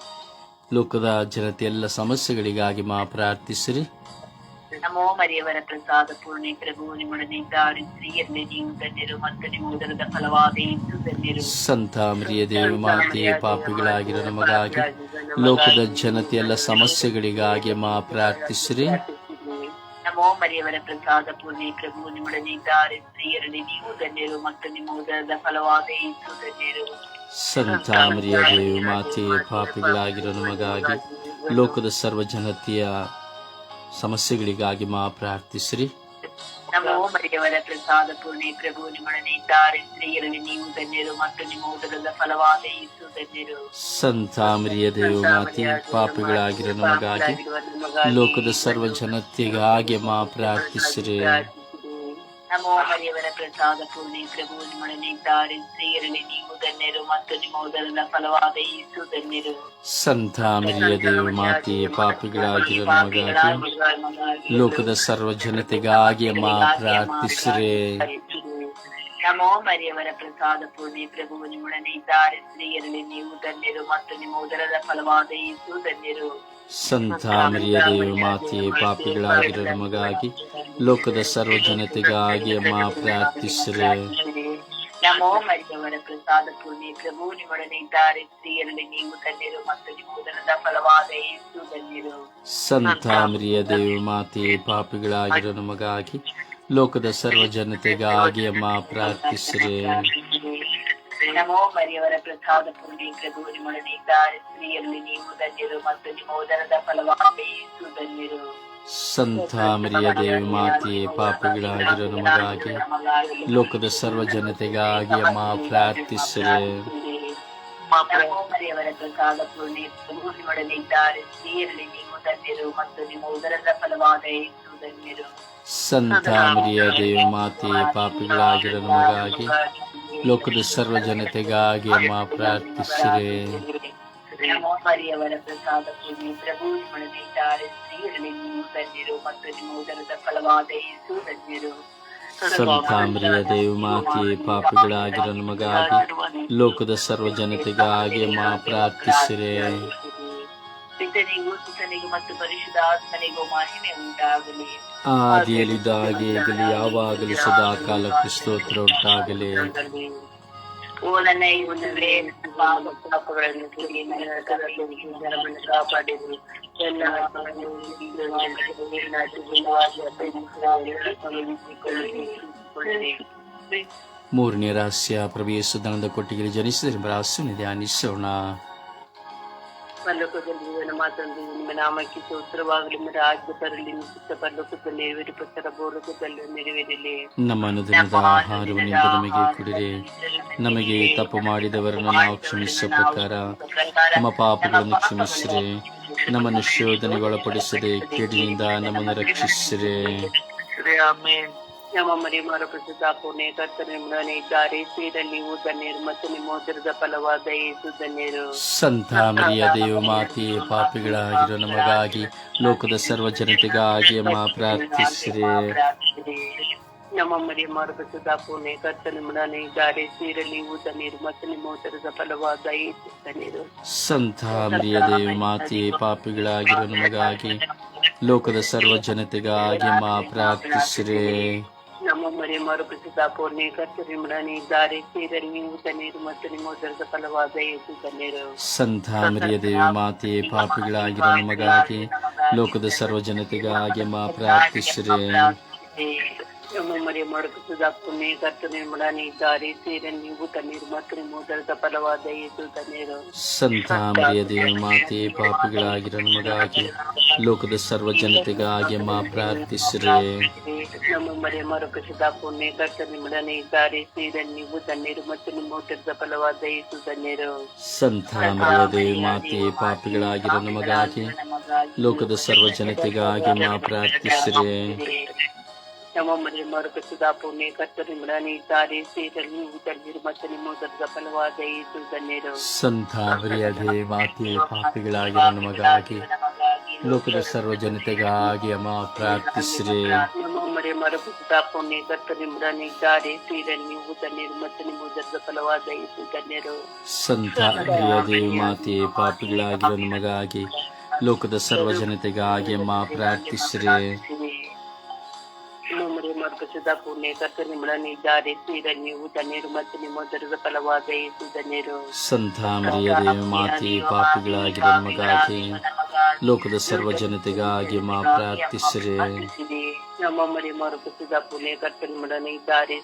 ಲೋಕದ ಜನತೆ ಎಲ್ಲ ಸಮಸ್ಯೆಗಳಿಗಾಗಿ ಮಾ ಪ್ರಾರ್ಥಿಸಿರಿ. ನಮೋ ಮರಿಯವರ ಪ್ರಸಾದ ಪೂರ್ಣಿ ಪ್ರಭು ನಿಮ್ಮೊಡನೆ ಇದ್ದಾರೆ ಸ್ತ್ರೀಯರಲ್ಲಿ ನೀವು ಧನ್ಯರು ಮತ್ತು ನಿಮ್ಮ ಉದರದ ಫಲವಾದ ಯೇಸು ಧನ್ಯರು ಸಂತ ಮರಿಯ ದೇವ ಮಾತೆ ಪಾಪಿಗಳಾಗಿರೋ ನಮಗಾಗಿ ಲೋಕದ ಜನತೆ ಎಲ್ಲ ಸಮಸ್ಯೆಗಳಿಗಾಗಿ ಮಾ ಪ್ರಾರ್ಥಿಸಿರಿ. ನಮೋ ಮರಿಯವರ ಪ್ರಸಾದ ಪೂರ್ಣಿ ಪ್ರಭು ನಿಮ್ಮೊಡನೆ ಇದ್ದಾರೆ ಸ್ತ್ರೀಯರಲ್ಲಿ ನೀವು ಧನ್ಯರು ಮತ್ತು ನಿಮ್ಮ ಉದರದ ಫಲವಾದ ಯೇಸು ಧನ್ಯರು ಸಂತ ಮರಿಯ ದೇವಿ ಮಾತೆ ಪಾಪಿಗಳಾಗಿರೋ ನಮಗಾಗಿ ಲೋಕದ ಸರ್ವ ಜನತೆಯ ಸಮಸ್ಯೆಗಳಿಗಾಗಿ ಮಾ ಪ್ರಾರ್ಥಿಸ್ರಿ. ನಮೋ ಮರಿಯವರ ಪ್ರಸಾದ ಪೂರ್ಣಿ ಪ್ರಭು ನಿಮ್ಮೊಡನೆ ಇದ್ದಾರೆ. ಸ್ತ್ರೀಯರಲ್ಲಿ ನೀವು ಧನ್ಯರು ಮತ್ತು ನಿಮ್ಮ ಊಟದ ಫಲವಾದ ಯೇಸು ಧನ್ಯರು ಸಂತ ಮರಿಯ ದೇವ ಮಾತೆ ಪಾಪಿಗಳಾಗಿರೋ ನಮಗಾಗಿ ಲೋಕದ ಸರ್ವ ಜನತೆಗಾಗಿ ಮಾ ಪ್ರಾರ್ಥಿಸಿರಿ. ನಮೋ ಹರಿಯವರ ಪ್ರಸಾದ ಪೂರ್ಣಿ ಪ್ರಭು ನಿಮ್ಮೊಡನೆ ಇದ್ದಾರೆ ಸ್ತ್ರೀಯರಲ್ಲಿ ನೀವು ಧನ್ಯರು ಮತ್ತು ನಿಮ್ಮ ಉದರದ ಫಲವಾದ ಯೇಸು ಧನ್ಯರು ಸಂತ ಮರಿಯ ದೇವ ಮಾತೆ ಪಾಪಿಗಳಾಗಿರೋ ನಮಗಾಗಿ ಲೋಕದ ಸರ್ವ ಜನತೆಗಾಗಿ ಮಾ ಪ್ರಾರ್ಥಿಸಿರಿ. ನಮೋ ಮರಿಯವರ ಪ್ರಸಾದ ಪೂರ್ಣಿ ಪ್ರಭು ನಿಮ್ಮೊಡನೆ ಇದ್ದಾರೆ. ಸ್ತ್ರೀಯರಲ್ಲಿ ನೀವು ಧನ್ಯರು ಮತ್ತು ನಿಮ್ಮ ಉದರದ ಫಲವಾದ ಯೇಸು ಧನ್ಯರು. ಸಂತ ಮರಿಯ ದೇವ ಮಾತೆಯೇ ಪಾಪಿಗಳಾಗಿರೋ ನಮಗಾಗಿ ಲೋಕದ ಸರ್ವ ಜನತೆಗಾಗಿ ಅಮ್ಮ ಪ್ರಾರ್ಥಿಸಿರಿ. ನಮೋ ಮರಿಯವರ ಪ್ರಸಾದ ಪೂರ್ಣಿ ಪ್ರಭು ನಿಮ್ಮೊಡನೆ ಇದ್ದಾರೆ. ಸ್ತ್ರೀಯರಲ್ಲಿ ನೀವು ಧನ್ಯರು ಮತ್ತು ನಿಮ್ಮ ಉದರದ ಫಲವಾದ ಯೇಸು ಧನ್ಯರು. ಸಂತ ಮರಿಯ ದೇವ ಮಾತೆಯೇ ಪಾಪಿಗಳಾಗಿರೋ ನಮಗಾಗಿ ಲೋಕದ ಸರ್ವ ಜನತೆಗಾಗಿ ಮಾ ಪ್ರಾರ್ಥಿಸಿರಿ. ನಮೋ ಮರಿಯವರ ಪ್ರಸಾದ ಪುಣ್ಯ ಪ್ರಭು ನಿಮ್ಮೊಡನೆ ಇದ್ದಾರೆ ಸ್ತ್ರೀಯರಲ್ಲಿ ನೀವು ಧನ್ಯರು ಮತ್ತು ನಿಮ್ಮ ಉದರದ ಫಲವಾದ ಯೇಸು ಧನ್ಯರು. ಸಂತ ಮರಿಯ ದೇವ ಮಾತೆ ಪಾಪಿಗಳಾಗಿರೋ ನಮಗಾಗಿ ಲೋಕದ ಸರ್ವ ಜನತೆಗಾಗಿ ಅಮ್ಮ ಪ್ರಾರ್ಥಿಸಿರಿ ಮರಿಯವರ ಪ್ರಸಾದ ಪುಣ್ಯ ಪ್ರಭು ನಿಮ್ಮೊಡನೆ ಇದ್ದಾರೆ ಸ್ತ್ರೀಯರಲ್ಲಿ ನೀವು ಧನ್ಯರು ಮತ್ತು ನಿಮ್ಮ ಉದರದ ಫಲವಾದ ಯೇಸು ಸಂತ ಮರಿಯ ದೇವ ಮಾತೆ ಪಾಪಿಗಳಾಗಿರೋ ನಮಗಾಗಿ ಲೋಕದ ಸರ್ವ ಜನತೆಗಾಗಿ ಮಾ ಪ್ರಾರ್ಥಿಸಿರೆ. ಮರಿಯವರ ಪ್ರಸಾದ ಪೂರ್ಣಿ ಪ್ರಭು ನಿಮ್ಮೊಡನೆ ಇದ್ದಾರೆ ಸ್ತ್ರೀಯರಲ್ಲಿ ನೀವು ಧನ್ಯರು ಮತ್ತು ನಿಮ್ಮ ಉದರದ ಫಲವಾದ ಯೇಸು ಧನ್ಯರು ಸಂತ ಮರಿಯ ದೇವ ಮಾತೆ ಪಾಪಿಗಳಾಗಿರೋ ನಮಗಾಗಿ ಲೋಕದ ಸರ್ವ ಜನತೆಗಾಗಿ ಮಾ ಪ್ರಾರ್ಥಿಸಿರಿ. ಪಿತನಿಗೂ ಸುತನಿಗೂ ಮತ್ತು ಮಹಿಮೆ ಉಂಟಾಗಲಿ. ಆದಿಯಲ್ಲಿದ್ದಾಗೆ ಈಗಲೂ ಯಾವಾಗಲೂ ಸದಾ ಕಾಲಕ್ಕೂ ಸ್ತೋತ್ರ ಉಂಟಾಗಲಿ. ಓ ನನ್ನ ಪಾಪಗಳನ್ನು ಕಾಪಾಡಿರಿ. ಎಲ್ಲ ಮೂರನೇ ರಹಸ್ಯ ಪ್ರವೇಶ ಯೇಸು ದನದ ಕೊಟ್ಟಿಗೆ ಜನಿಸಿದ ರಹಸ್ಯ ಧ್ಯಾನಿಸೋಣ. ಜೀವನ ಮಾತಂದು ನಿಮ್ಮ ನಾಮಕ್ಕೆ ಸ್ತೋತ್ರವಾಗಲಿ ನಿಮ್ಮ ರಾಜ್ಯ ಬರಲಿ ನಿಮ್ಮ ಚಿತ್ತ ಪರಲೋಕದಲ್ಲಿ ನೆರವೇರಿ ಪತ್ತರ ಬೋಲಕದಲ್ಲಿ ನೆರವೇರಲಿ ನಮ್ಮ ಅನುದಿನದ ಆಹಾರವನ್ನು ನಮಗೆ ಕೊಡಿರಿ ನಮಗೆ ತಪ್ಪು ಮಾಡಿದವರನ್ನು ನಾವು ಕ್ಷಮಿಸುವ ಪ್ರಕಾರ ನಮ್ಮ ಪಾಪಗಳನ್ನು ಕ್ಷಮಿಸಿರಿ ನಮ್ಮನ್ನು ಶೋಧನೆಗೆ ಒಳಪಡಿಸದೆ ಕೇಡಿನಿಂದ ನಮ್ಮನ್ನು ರಕ್ಷಿಸಿರಿ ನಮ್ಮ ಮರಿ ಮಾರ ಪ್ರಸಿದ್ಧ ಪುಣ್ಯ ಕರ್ತನ ನಿಮ್ಮೊಡನೆ ಇದ್ದಾರೆ. ಸೇರಲ್ಲಿ ನೀವು ಧನ್ಯರು ಮತ್ತು ನಿಮ್ಮ ಉದರದ ಫಲವಾದ ಏಸು ಧನ್ಯರು. ಸಂತ ಮರಿಯ ದೇವ ಮಾತೆ ಪಾಪಿಗಳಾಗಿರೋ ನಮಗಾಗಿ ಲೋಕದ ಸರ್ವ ಜನತೆಗಾಗಿ ಅಮ್ಮ ಪ್ರಾರ್ಥಿಸಿರಿ. ನಮ್ಮ ಮರಿಯ ಮಾರ ಪ್ರಸಿದ್ಧ ಪುಣ್ಯ ಕರ್ತನ ನಿಮ್ಮೊಡನೆ ಇದ್ದಾರೆ. ಸೇರಲ್ಲಿ ನೀವು ಧನ್ಯರು ಮತ್ತು ನಿಮ್ಮ ಉದರದ ಫಲವಾದ ಏಸು ಧನ್ಯರು. ಸಂತ ಮರಿಯ ದೇವ ಮಾತೆ ಪಾಪಿಗಳಾಗಿರೋ ನಮಗಾಗಿ ಲೋಕದ ಸರ್ವ ಜನತೆಗಾಗಿ ಮಾ ಪ್ರಾರ್ಥಿಸಿರಿ. ನಮ್ಮ ಮರಿ ಮಾರು ಪ್ರಸಿದ್ಧ ಪೂರ್ಣಿ ಕರ್ತನ ನಿಮ್ಮೊಡನೆ ಇದ್ದಾರೆ ಸೇರಲ್ಲಿ ನೀವು ಧನ್ಯರು ಮತ್ತು ನಿಮ್ಮ ಉದರದ ಫಲವಾದ ಯೇಸು ಧನ್ಯರು ಸಂತ ಮರಿಯ ದೇವ ಮಾತೆ ಪಾಪಿಗಳಾಗಿರೋ ನಮಗಾಗಿ ಲೋಕದ ಸರ್ವ ಜನತೆಗಾಗಿ ಮಾ ಪ್ರಾರ್ಥಿಸಿರಿ ನಮ್ಮ ಮರಿ ಮಾಡುತ್ತಿದ್ದ ಪುಣ್ಯ ಕರ್ತನೆ ಮುಡಾನೆ ಇದ್ದಾರೆ. ಸೇರನ್ ನೀವು ತಣ್ಣೀರು ಮತ್ತು ಮೂದರದ ಫಲವಾದ ಯೇಸು ತಣ್ಣೀರು. ಸಂತ ಮರಿಯ ದೇವ ಮಾತೆ ಪಾಪಿಗಳಾಗಿರ ನಮಗಾಗಿ ಲೋಕದ ಸರ್ವ ಜನತೆಗಾಗಿ ಮಾ ಪ್ರಾರ್ಥಿಸ್ರೆ. ನಮ್ಮ ಮರಿ ಮೇ ಪುಣ್ಯ ಕರ್ತನೆ ಮುಡಾನೆ ಇದ್ದಾರೆ. ಸೇರೆ ನೀವು ತಣ್ಣೀರು ಮತ್ತು ಮೂದರದ ಫಲವಾದ ಯೇಸು ತಣ್ಣೀರು. ಸಂತ ಮರಿಯ ದೇವ ಮಾತೆ ಪಾಪಿಗಳಾಗಿರ ನಮಗಾಗಿ ಲೋಕದ ಸರ್ವ ಜನತೆಗಾಗಿ ಮಾ ಪ್ರಾರ್ಥಿಸಿರಿ. ನಮ್ಮ ಮನೆ ಮರುಕಸಿದ ಪುಣ್ಯ ಕರ್ತನೆ ಮುಡಾನೆ ಇದ್ದಾರೆ. ಸೇರನ್ ನೀವು ತಣ್ಣೀರು ಮತ್ತು ನಿಮ್ಮ ಉದರದ ಫಲವಾದ ಯೇಸು ಧನ್ಯರು ಸಂತ ಮರಿಯ ಮಾತೆ ಪಾಪಿಗಳಾಗಿ ಪಾಪಿಗಳಾಗಿರೋ ನಮಗಾಗಿ ಲೋಕದ ಸರ್ವ ಜನತೆಗಾಗಿ ಅಮ್ಮ ಪ್ರಾರ್ಥಿಸಿರಿ. ಮರುಕಸಿದ ಪುಣ್ಯ ಮತ್ತು ನಿಮ್ಮ ಫಲವಾದ ಸಂತ ಮಾತೆ ಪಾಪಿಗಳಾಗಿರೋ ನಮಗಾಗಿ ಲೋಕದ ಸರ್ವ ಜನತೆಗಾಗಿ ಅಮ್ಮ ಪ್ರಾರ್ಥಿಸಿರಿ. ಮರಿ ಮಾರ್ಗಸಿದ ಪುಣ್ಯ ಕರ್ತನೆ ಮುಡಾನೆ ಇದ್ದಾರೆ ನೀವು ತಣ್ಣೀರು ಮತ್ತು ನಿಮ್ಮ ಉದರದ ಫಲವಾದ ಯೇಸು ತಣ್ಣೀರು ಸಂತ ಮರಿಯ ದೇವ ಮಾತೆ ಪಾಪಿಗಳಾಗಿರೋ ನಮಗಾಗಿ ಲೋಕದ ಸರ್ವ ಜನತೆಗಾಗಿ ಮಾ ಪ್ರಾರ್ಥಿಸಿರಿ. ನಮ್ಮ ಮರಿ ಮಾರುಕಸಿದ ಪುಣ್ಯ ಕರ್ತನ ನಿಮ್ಮನ್ನು ಇದ್ದಾರೆ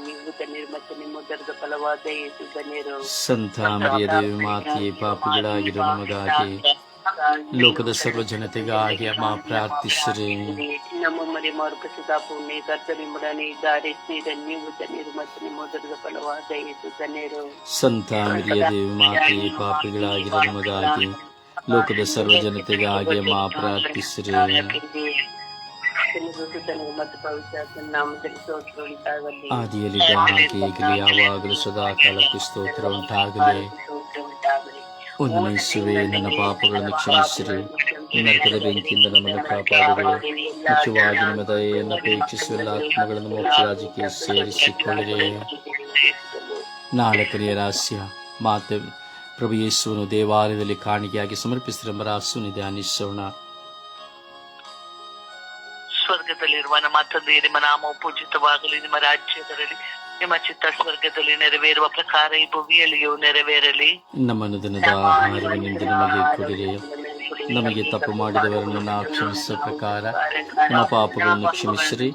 ನೀವು ತಣ್ಣೀರು ಮತ್ತು ನಿಮ್ಮ ಉದರದ ಫಲವಾದ ಯೇಸು ತಣ್ಣೀರು ಸಂತ ಮರಿಯ ದೇವ ಮಾತೆ ನಮಗಾಗಿ ಲೋಕದ ಸರ್ವ ಜನತೆಗಾಗಿ ಅಮ್ಮ ಪ್ರಾರ್ಥಿಸಿರಿ. ನಮ್ಮ ಮರಿ ಮಾರ್ಗಸಿದ ಪುಣ್ಯ ಕರ್ತನಿಂಬಡನೆ ಇದ್ದಾರೆ ನೀವು ಧನ್ಯರು ಮತ್ತು ನಿಮ್ಮ ಉದರದ ಫಲವಾದ ಯೇಸು ಸಂತ ಮರಿಯ ದೇವಿ ಮಾತೆ ಪಾಪಿಗಳಾಗಿರೋ ನಮಗಾಗಿ ಲೋಕದ ಸರ್ವ ಜನತೆಗಾಗಿ ಅಮ್ಮ ಪ್ರಾರ್ಥಿಸಿರಿ. ಆದಿಯಲ್ಲಿ ಆದಿಯಲ್ಲಿದ್ದ ಹಾಗೆ ಈಗಲೂ ಯಾವಾಗಲೂ ಸದಾ ಕಾಲಕ್ಕೆ ಸ್ತೋತ್ರ ಉಂಟಾಗಲಿ. ಉಂಟಾಗಲಿ ಉನ್ನಯಿಸುವೆ ನನ್ನ ಪಾಪಗಳನ್ನು ಕ್ಷಮಿಸಿರಿ ನರಕದ ಬೆಂಕಿಯಿಂದ ನಮ್ಮನ್ನು ಕಾಪಾಡಿರಿ ಮುಖ್ಯವಾಗಿ ನಿಮ್ಮ ದಯೆಯನ್ನು ಎಲ್ಲ ಆತ್ಮಗಳನ್ನು ಮೋಕ್ಷ ರಾಜ್ಯಕ್ಕೆ ಸೇರಿಸಿಕೊಳ್ಳಿರಿ ನಾಲ್ಕನೆಯ ರಹಸ್ಯ ಮಾತೆ ಪ್ರಭು ಯೇಸುವನ್ನು ದೇವಾಲಯದಲ್ಲಿ ಕಾಣಿಕೆಯಾಗಿ ಸಮರ್ಪಿಸಿರೆಂಬ ರಹಸ್ಯವನ್ನು ಧ್ಯಾನಿಸೋಣ ಸ್ವರ್ಗದಲ್ಲಿರುವ ನಮ್ಮ ತಂದೆಯ ನಿಮ್ಮ ನಾಮವು ಪೂಜಿತವಾಗಲಿ ನಿಮ್ಮ ರಾಜ್ಯ ಬರಲಿ ನಿಮ್ಮ ಚಿತ್ತ ಸ್ವರ್ಗದಲ್ಲಿ ನೆರವೇರುವ ಪ್ರಕಾರ ಈ ಭೂಮಿಯಲ್ಲಿಯೂ ನೆರವೇರಲಿ. ನಮ್ಮನ್ನು ದಿನದ ಆಹಾರವನ್ನಿಂದ ನಮಗೆ ಕೊಡಿರಿ ನಮಗೆ ತಪ್ಪು ಮಾಡಿದವರನ್ನು ನಾವು ಕ್ಷಮಿಸುವ ಪ್ರಕಾರ ನಮ್ಮ ಪಾಪಗಳನ್ನು ಕ್ಷಮಿಸಿರಿ.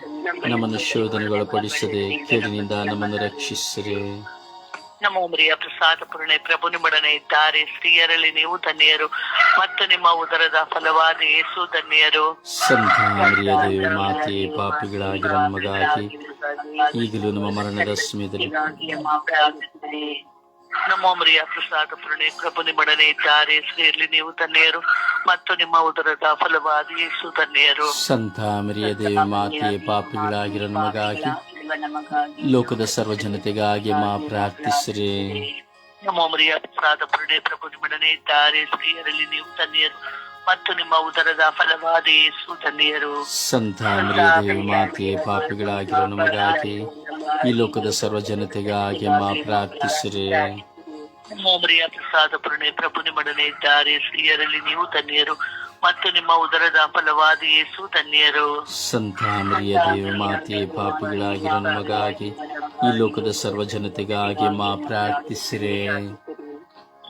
ನಮ್ಮನ್ನು ಶೋಧನೆಗೊಳಪಡಿಸದೆ ಕೇಡಿನಿಂದ ನಮ್ಮನ್ನು ರಕ್ಷಿಸಿರಿ. ನಮ್ಮ ಉಮರಿಯ ಪ್ರಸಾದ ಪೂರ್ಣೆ ಪ್ರಭು ನಿಮ್ಮೊಡನೆ ಇದ್ದಾರೆ. ಸ್ತ್ರೀಯರಲ್ಲಿ ನೀವು ಧನ್ಯರು. ಮತ್ತು ನಿಮ್ಮ ಉದರದ ಫಲವಾದ ಯೇಸು ಧನ್ಯರು. ಮಾತೆ ಪಾಪಿಗಳಾಗಿರೋ ನಮಗಾಗಿ ಈಗಲೂ ನಮ್ಮ ಮರಣದ ಸಮಯದಲ್ಲಿ ನಮ್ಮ ಮರಿಯ ಪ್ರಸಾದ ಪೂರ್ಣೆ ಪ್ರಭು ನಿಮ್ಮೊಡನೆ ಇದ್ದಾರೆ. ಸ್ತ್ರೀಯರಲ್ಲಿ ನೀವು ಧನ್ಯರು. ಮತ್ತು ನಿಮ್ಮ ಉದರದ ಫಲವಾದ ಯೇಸು ಧನ್ಯರು. ಸಂತ ಮರಿಯ ದೇವಿ ಮಾತೆ ಪಾಪಿಗಳಾಗಿರೋ ನಮಗಾಗಿ ಲೋಕದ ಸರ್ವ ಜನತೆಗಾಗಿ ಮಾ ಪ್ರಾರ್ಥಿಸ್ರಿ. ನಮ್ಮ ಮರಿಯ ಪ್ರಸಾದ ಪೂರ್ಣೆ ಪ್ರಭು ನಿಮ್ಮೊಡನೆ ಇದ್ದಾರೆ. ಸ್ತ್ರೀಯರಲ್ಲಿ ನೀವು ತನ್ನಿಯರು ಮತ್ತು ನಿಮ್ಮ ಉದರದ ಫಲವಾದ ಯೇಸು ತನ್ನಿಯರು. ಸಂತ ದೇವಿ ಮಾತೆ ಪಾಪಿಗಳಾಗಿರೋ ನಮಗಾಗಿ ಈ ಲೋಕದ ಸರ್ವ ಜನತೆಗಾಗಿ ಮಾ ಪ್ರಾರ್ಥಿಸ್ರಿ. ನಮ್ಮ ಮರಿಯ ಪ್ರಸಾದ ಪ್ರಣಯ ಪ್ರಭು ನಿಮ್ಮೊಡನೆ ಇದ್ದಾರೆ. ಸ್ತ್ರೀಯರಲ್ಲಿ ನೀವು ಧನ್ಯರು ಮತ್ತು ನಿಮ್ಮ ಉದರದ ಫಲವಾದ ಯೇಸು ಧನ್ಯರು. ಸಂತ ದೇವ ದೇವಿ ಮಾತೆ ಪಾಪಿಗಳಾಗಿರೋ ನಮಗಾಗಿ ಈ ಲೋಕದ ಸರ್ವ ಜನತೆಗಾಗಿ ಮಾ ಪ್ರಾರ್ಥಿಸಿರಿ.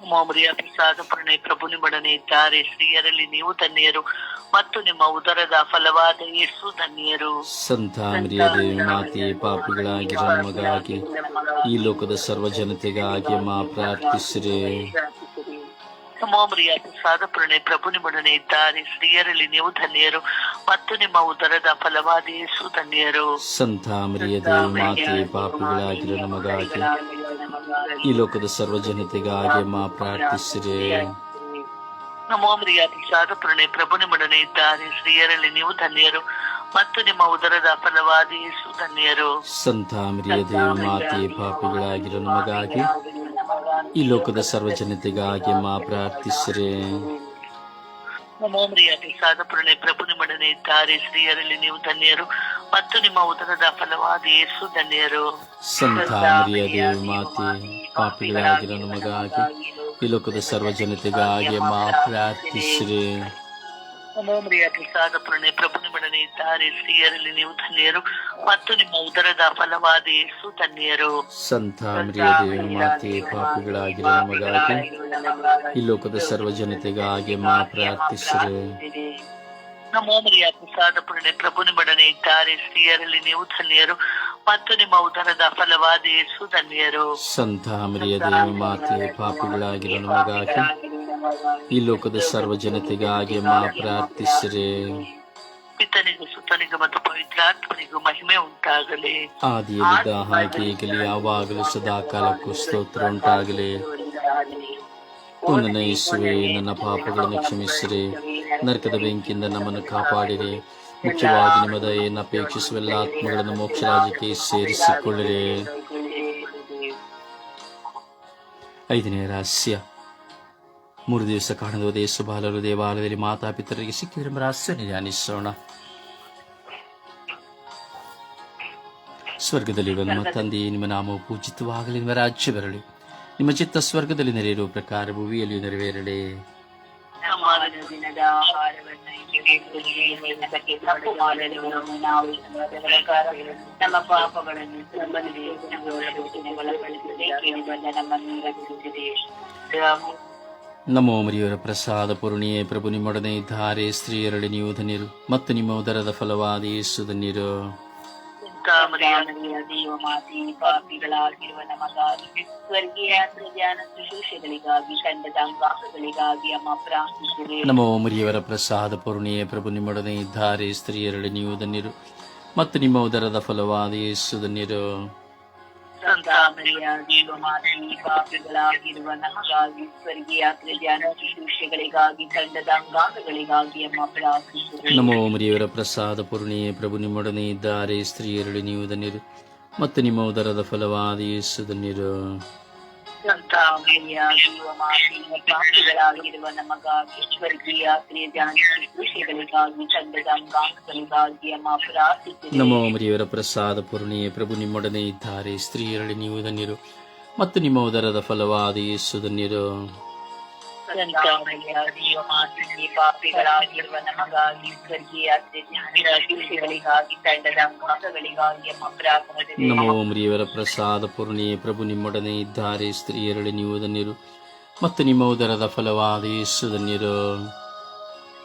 ಮೋಮರಿಯ ಮರಿಯ ಪ್ರಸಾದ ಪೂರ್ಣೆ ಪ್ರಭು ನಿಮ್ಮೊಡನೆ ಇದ್ದಾರೆ. ಸ್ತ್ರೀಯರಲ್ಲಿ ನೀವು ಧನ್ಯರು ಮತ್ತು ನಿಮ್ಮ ಉದರದ ಫಲವಾದ ಯೇಸು ಧನ್ಯರು. ಸಂತ ದೇವ ದೇವಿ ಮಾತೆ ಪಾಪಿಗಳಾಗಿರೋ ನಮಗಾಗಿ ಈ ಲೋಕದ ಸರ್ವ ಜನತೆಗಾಗಿ ಮಾ ಪ್ರಾರ್ಥಿಸಿರಿ. ನಮ್ಮ ಮರಿಯ ಪ್ರಸಾದ ಪೂರ್ಣೆ ಪ್ರಭು ನಿಮ್ಮೊಡನೆ ಇದ್ದಾರೆ. ಸ್ತ್ರೀಯರಲ್ಲಿ ನೀವು ಧನ್ಯರು ಮತ್ತು ನಿಮ್ಮ ಉದರದ ಫಲವಾದ ಯೇಸು ಧನ್ಯರು. ಸಂತ ಮರಿಯ ದೇವಿ ಮಾತೆ ಪಾಪಿಗಳಾಗಿರೋ ನಮಗಾಗಿ ಈ ಲೋಕದ ಸರ್ವ ಜನತೆಗಾಗಿ ಮಾ ಪ್ರಾರ್ಥಿಸಿರಿ. ನಮೋ ಮರಿಯಾದ ಪ್ರಸಾದ ಪೂರ್ಣೆ ಪ್ರಭು ನಿಮ್ಮೊಡನೆ ಇದ್ದಾರೆ. ಸ್ತ್ರೀಯರಲ್ಲಿ ನೀವು ಧನ್ಯರು ಮತ್ತು ನಿಮ್ಮ ಉದರದ ಫಲವಾದಿ ಸುಧನ್ಯರು ಧನ್ಯರು. ಸಂತ ಮರಿಯ ದೇವಿ ಮಾತೆ ಪಾಪಿಗಳಾಗಿರೋ ನಮಗಾಗಿ ಈ ಲೋಕದ ಸರ್ವ ಜನತೆಗಾಗಿ ಮಾ ಪ್ರಾರ್ಥಿಸ್ರೆ. ನಮ್ಮ ಮರಿಯ ಪ್ರಸಾದ ಪೂರ್ಣೆ ಪ್ರಭು ನಿಮ್ಮೊಡನೆ ಇದ್ದಾರೆ. ಸ್ತ್ರೀಯರಲ್ಲಿ ನೀವು ಧನ್ಯರು ಮತ್ತು ನಿಮ್ಮ ಉದರದ ಫಲವಾದ ಯೇಸು ಧನ್ಯರು. ಸಂತ ಮರಿಯ ದೇವಿ ಮಾತೆ ಪಾಪಿಗಳಾಗಿರೋ ನಮಗಾಗಿ ಈ ಲೋಕದ ಸರ್ವ ಜನತೆಗಾಗಿ ಮಾ ಪ್ರಾರ್ಥಿಸಿರಿ. ಪೂರ್ಣೆ ಪ್ರಭು ನಿಮ್ಮೊಡನೆ ಇದ್ದಾರೆ. ಸ್ತ್ರೀಯರಲ್ಲಿ ನೀವು ಧನ್ಯರು ಮತ್ತು ನಿಮ್ಮ ಉದರದ ಫಲವಾದ ಯೇಸು ಧನ್ಯರು. ಸಂತ ದೇವಿ ಮಾತೆ ಪಾಪಿಗಳಾಗಿರೋ ನಮಗಾಗಿ. ಈ ಲೋಕದ ಸರ್ವ ಜನತೆಗಾಗಿ ಮಾ ಪ್ರಾರ್ಥಿಸಿರಿ. ನಮ್ಮ ಮರಿಯ ಪ್ರಸಾದ ಪುರಣೆ ಪ್ರಭು ನಿಮ್ಮೊಡನೆ ಇದ್ದಾರೆ. ಸ್ತ್ರೀಯರಲ್ಲಿ ನೀವು ಧನ್ಯರು ಮತ್ತು ನಿಮ್ಮ ಉದರದ ಫಲವಾದ ಯೇಸು ಧನ್ಯರು. ಸಂತ ಮರಿಯ ದೇವಿ ಮಾತೆ ಪಾಪಿಗಳಾಗಿರೋ ನಮಗಾಗಿ ಈ ಲೋಕದ ಸರ್ವ ಜನತೆಗಾಗಿ ಮಾ ಪ್ರಾರ್ಥಿಸಿರಿ. ಪಿತನಿಗೂ ಸುತನಿಗೂ ಮತ್ತು ಪವಿತ್ರಾತ್ಮನಿಗೂ ಮಹಿಮೆ ಉಂಟಾಗಲಿ. ಆದಿಯಲ್ಲಿದ್ದ ಹಾಗೆ ಈಗಲೂ ಯಾವಾಗಲೂ ಸದಾ ಕಾಲಕ್ಕೂ ಸ್ತೋತ್ರ ಉಂಟಾಗಲಿ. ಓ ನನ್ನ ಯೇಸುವೆ ನನ್ನ ಪಾಪಗಳನ್ನು ಕ್ಷಮಿಸಿರಿ. ನರಕದ ಬೆಂಕಿಯಿಂದ ನಮ್ಮನ್ನು ಕಾಪಾಡಿರಿ. ಮುಖ್ಯವಾಗಿ ನಿಮ್ಮ ದಯೆಯನ್ನು ಅಪೇಕ್ಷಿಸುವ ಎಲ್ಲ ಆತ್ಮಗಳನ್ನು ಮೋಕ್ಷ ರಾಜ್ಯಕ್ಕೆ ಸೇರಿಸಿಕೊಳ್ಳಿರಿ. ಐದನೇ ರಹಸ್ಯ. ಮೂರು ದಿವಸ ಕಾಣದ ದೇಶ ಬಾಲರು ದೇವಾಲಯದಲ್ಲಿ ಮಾತಾಪಿತರಿಗೆ ಸಿಕ್ಕಿದ್ರೆ ರಹಸ್ಯ ಧ್ಯಾನಿಸೋಣ. ಸ್ವರ್ಗದಲ್ಲಿ ನಮ್ಮ ತಂದೆಯೇ ನಿಮ್ಮ ನಾಮವು ಪೂಜಿತವಾಗಲಿ, ನಿಮ್ಮ ರಾಜ್ಯ ಬರಲಿ. ನಿಮ್ಮ ಚಿತ್ತ ಸ್ವರ್ಗದಲ್ಲಿ ನೆರೆಯಿರುವ ಪ್ರಕಾರ ಭೂಮಿಯಲ್ಲಿಯೂ ನೆರವೇರಲಿ. ನಮ್ಮ ಪಾಪಗಳನ್ನು ನಮೋ ಮರಿಯವರ ಪ್ರಸಾದ ಪೂರ್ಣಿಯೇ ಪ್ರಭು ನಿಮ್ಮೊಡನೆ ಇದ್ದಾರೆ, ಸ್ತ್ರೀಯರಲ್ಲಿ ನೀವು ಧನ್ಯರು, ಮತ್ತು ನಿಮ್ಮ ಉದರದ ಫಲವಾದ ಯೇಸು ಧನ್ಯರು. ಸಂತ ಮರಿಯ ಮರಿಯ ದೇವ ಮಾತೆ, ಪಾಪಿಗಳಾಗಿರುವ ನಮಗಾಗಿ ಸ್ವರ್ಗೀಯ ಜ್ಞಾನ ಶುಶ್ರೂಷೆಗಳಿಗಾಗಿ ತಂಡದ ಅಂಗಾಂಗಗಳಿಗಾಗಿ ಅಮ್ಮ ಪ್ರಾರ್ಥಿಸಿದೆ ನಮೋ ಮರಿಯವರ ಪ್ರಸಾದ ಪೂರ್ಣಿಯೇ ಪ್ರಭು, ನಿಮ್ಮೊಡನೆ ಇದ್ದಾರೆ ಸ್ತ್ರೀಯರಡನೆಯುವುದನ್ನಿರು ನೀವು ಧನ್ಯರು ಮತ್ತು ನಿಮ್ಮ ಉದರದ ಫಲವಾದ ಯೇಸು ಧನ್ಯರು. ಸಂತ ಮರಿಯ ಮಾತೆ ಪಾಪಿಗಳಾಗಿರುವ ನಮಗಾಗಿ ಸ್ವರ್ಗೀಯ ಜ್ಞಾನ ಶುಶ್ರೂಷೆಗಳಿಗಾಗಿ, ತಂಡದ ಅಂಗಾಂಗಗಳಿಗಾಗಿ ಅಮ್ಮ ಪ್ರಾರ್ಥಿಸಿದರು. ನಮೋ ಮರಿಯವರ ಪ್ರಸಾದ ಪೂರ್ಣಿಯೇ ಪ್ರಭು, ನಿಮ್ಮೊಡನೆ ಇದ್ದಾರೆ ಸ್ತ್ರೀಯರಳಿ ನೀವು ಧನ್ಯರು. ಮತ್ತು ನಿಮ್ಮ ಉದರದ ಫಲವಾದ ಯೇಸು ಧನ್ಯರು. ಸಂತ ಮರಿಯ ದೇವ ಪ್ರಾಪ್ತಿಗಳಾಗಿರುವ ನಮಗ ನಮಗಾಗಿ ಸ್ವರ್ಗೀಯ ಶುಶ್ರೂಷೆಗಳಿಗಾಗಿ ತಂಡದ ಅಂಗಾಂಗಗಳಿಗಾಗಿ ಅಮ್ಮ ಪ್ರಾರ್ಥಿಸಿ ನಮೋ ಮರಿಯವರ ಪ್ರಸಾದ ಪೂರ್ಣಿಯೇ ಪ್ರಭು ನಿಮ್ಮೊಡನೆ ಇದ್ದಾರೆ. ಸ್ತ್ರೀಯರಳಿ ನೀವು ಧನ್ಯರು ಮತ್ತು ನಿಮ್ಮ ಉದರದ ಫಲವಾದ ಯೇಸು ಧನ್ಯರು. ಸಂತ ಮರಿಯ ದೇವ ಮಾತೆ ಪಾಪಿಗಳಾಗಿರುವ ನಮಗಾಗಿ ಸ್ವರ್ಗೀಯ ಜ್ಞಾನ ಶುಶ್ರೂಷೆಗಳಿಗಾಗಿ ತಂಡದ ಮಾತಗಳಿಗಾಗಿ ನಮೋ ಮರಿಯವರ ಪ್ರಸಾದ ಪೂರ್ಣಿಯ ಪ್ರಭು ನಿಮ್ಮೊಡನೆ ಇದ್ದಾರೆ ಸ್ತ್ರೀಯರಳಿ ನೀವು ಧನ್ಯರು ಮತ್ತು ನಿಮ್ಮ ಉದರದ ಫಲವಾದ ಯೇಸು ಧನ್ಯರು.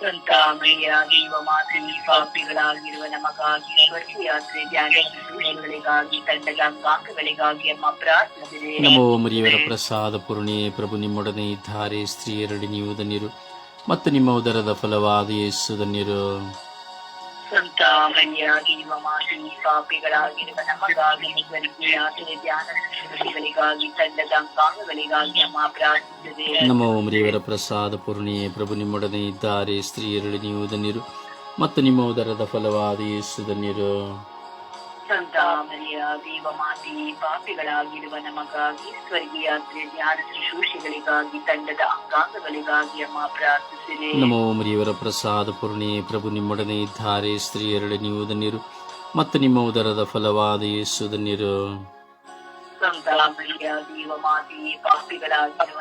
ಸಂತ ಮರಿಯ ದೇವ ಮಾತೆ ಪಾಪಿಗಳಾಗಿರುವ ನಮಗಾಗಿ ಸ್ವರ್ಗೀಯ ಜ್ಞಾನ ಶುಶ್ರೂಷೆಗಳಿಗಾಗಿ ತಂಡದ ಅಂಗಾಂಗಗಳಿಗಾಗಿ ಅಮ್ಮ ನಮೋ ಮರಿಯವರ ಪ್ರಸಾದ ಪೂರ್ಣೆ ಪ್ರಭು ನಿಮ್ಮೊಡನೆ ಇದ್ದಾರೆ ಸ್ತ್ರೀಯರಡಿ ನೀವು ಧನ್ಯರು ಮತ್ತು ನಿಮ್ಮ ಉದರದ ಫಲವಾದ ಯೇಸು ಧನ್ಯರು. ದೇವ ಮಾತೆ ಪಾಪಿಗಳಾಗಿರುವ ನಮಗಾಗಿ ಸ್ವರ್ಗೀಯ ಧ್ಯಾನ ಶುಶ್ರೂಷೆಗಳಿಗಾಗಿ ತಂಡದ ಅಂಗಾಂಗಗಳಿಗಾಗಿ ಅಮ್ಮ ಪ್ರಾರ್ಥಿಸಿದೆ. ನಮೋ ಮರಿಯವರ ಪ್ರಸಾದ ಪೂರ್ಣಿಯೇ. ಪ್ರಭು ನಿಮ್ಮೊಡನೆ ಇದ್ದಾರೆ. ಸ್ತ್ರೀಯರಳಿ ನೀವು ಧನ್ಯರು ಮತ್ತು ನಿಮ್ಮ ಉದರದ ಫಲವಾದ ಯೇಸು ಧನ್ಯರು. ಸಂತ ಮರಿಯ ದೇವ ಮಾತೆ ಪಾಪಿಗಳಾಗಿರುವ ನಮಗಾಗಿ ಸ್ವರ್ಗೀಯ ಧ್ಯಾನ ಶುಶ್ರೂಷೆಗಳಿಗಾಗಿ ತಂಡದ ಅಂಗಾಂಗಗಳಿಗಾಗಿ ಅಮ್ಮ ಪ್ರಾರ್ಥಿಸಿದೆ ನಮೋ ಮರಿಯವರ ಪ್ರಸಾದ ಪೂರ್ಣಿ ಪ್ರಭು ನಿಮ್ಮೊಡನೆ ಇದ್ದಾರೆ ಸ್ತ್ರೀಯರಡೆ ನೀವು ಧನ್ಯರು ಮತ್ತು ನಿಮ್ಮ ಉದರದ ಫಲವಾದ ಯೇಸು ಧನ್ಯರು ಸಂತ ಮರಿಯ ದೇವ ಮಾತೆ ಪಾಪಿಗಳಾಗಿರುವ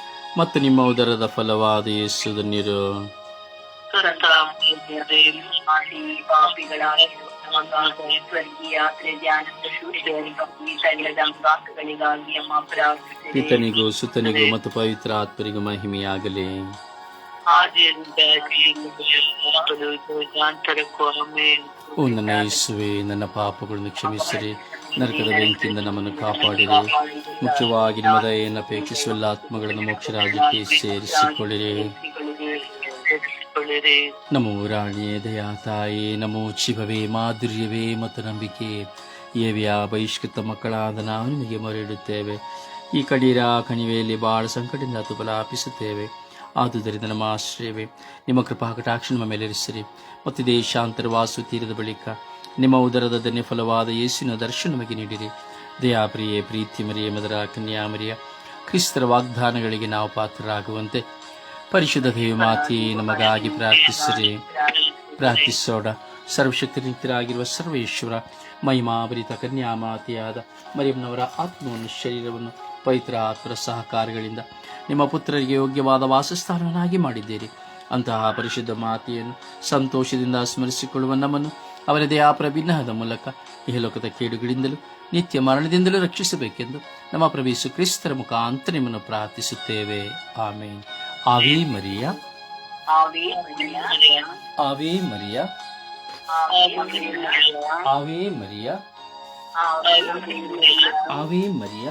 ಮತ್ತು ನಿಮ್ಮ ಉದರದ ಫಲವಾದ ಯೇಸುದ ನೀರು. ಪಿತನಿಗೂ ಸುತನಿಗೂ ಮತ್ತು ಪವಿತ್ರ ಆತ್ಮರಿಗೂ ಮಹಿಮೆಯಾಗಲಿ. ಓ ನನ್ನ ಯೇಸುವೆ ನನ್ನ ಪಾಪಗಳನ್ನು ಕ್ಷಮಿಸಿರಿ. ನರಕದ ಬೆಂಕಿಯಿಂದ ನಮ್ಮನ್ನು ಕಾಪಾಡಿರಿ. ಮುಖ್ಯವಾಗಿ ನಿಮ್ಮ ದಯೆಯನ್ನು ಅಪೇಕ್ಷಿಸುವ ಆತ್ಮಗಳನ್ನು ಮೋಕ್ಷ ರಾಜ್ಯಕ್ಕೆ ಸೇರಿಸಿಕೊಳ್ಳಿರಿ. ನಮೋ ರಾಣಿಯೇ ದಯಾ ತಾಯಿ ನಮೋ ಶಿವವೇ, ಮಾಧುರ್ಯವೇ ಮತ್ತು ನಂಬಿಕೆ ಏವ್ಯಾ, ಬಹಿಷ್ಕೃತ ಮಕ್ಕಳಾದ ನಾವು ನಿಮಗೆ ಮೊರೆಯಿಡುತ್ತೇವೆ. ಈ ಕಡೀರ ಕಣಿವೆಯಲ್ಲಿ ಬಹಳ ಸಂಕಟದಿಂದ ತುಬಲಾಪಿಸುತ್ತೇವೆ ಆದುದರಿಂದ ನಮ್ಮ ಆಶ್ರಯವೇ. ನಿಮ್ಮ ಕೃಪಾ ಕಟಾಕ್ಷ ನಮ್ಮ ಇರಿಸಿರಿ ಮತ್ತು ದೇಶಾಂತರ ವಾಸು ತೀರದ ಬಳಿಕ ನಿಮ್ಮ ಉದರದ ಧನ್ಯ ಫಲವಾದ ಯೇಸಿನ ದರ್ಶನ ನಮಗೆ ನೀಡಿರಿ. ದಯಾಪ್ರಿಯೆ ಪ್ರೀತಿ ಮರಿಯ ಮದರ ಕನ್ಯಾಮರಿಯ, ಕ್ರಿಸ್ತರ ವಾಗ್ದಾನಗಳಿಗೆ ನಾವು ಪಾತ್ರರಾಗುವಂತೆ ಪರಿಶುದ್ಧ ದೇವಿ ಮಾತೆ ನಮಗಾಗಿ ಪ್ರಾರ್ಥಿಸಿರಿ. ಪ್ರಾರ್ಥಿಸೋಣ. ಸರ್ವಶಕ್ತಿನಿತ್ಯರಾಗಿರುವ ಸರ್ವೇಶ್ವರ, ಮಹಿಮಾಭರಿತ ಕನ್ಯಾಮಾತೆಯಾದ ಮರಿಯಮ್ಮನವರ ಆತ್ಮವನ್ನು, ಶರೀರವನ್ನು ಪವಿತ್ರ ಆತ್ಮರ ಸಹಕಾರಗಳಿಂದ ನಿಮ್ಮ ಪುತ್ರರಿಗೆ ಯೋಗ್ಯವಾದ ವಾಸಸ್ಥಾನವನ್ನಾಗಿ ಮಾಡಿದ್ದೀರಿ. ಅಂತಹ ಪರಿಶುದ್ಧ ಮಾತೆಯನ್ನು ಸಂತೋಷದಿಂದ ಸ್ಮರಿಸಿಕೊಳ್ಳುವ ನಮ್ಮನ್ನು ಅವರ ದೇಹ ಪ್ರವಿನ್ನಹದ ಮೂಲಕ ಇಹಲೋಕದ ಕೇಡುಗಳಿಂದಲೂ ನಿತ್ಯ ಮರಣದಿಂದಲೂ ರಕ್ಷಿಸಬೇಕೆಂದು ನಮ್ಮ ಪ್ರಭು ಕ್ರಿಸ್ತರ ಮುಖಾಂತರ ನಿಮ್ಮನ್ನು ಪ್ರಾರ್ಥಿಸುತ್ತೇವೆ. ಆಮೇನ್. ಆವೇ ಮರಿಯ. ಆವಿ ಮರಿಯ. ಆವೇ ಮರಿಯ. ಆವಿ ಮರಿಯ.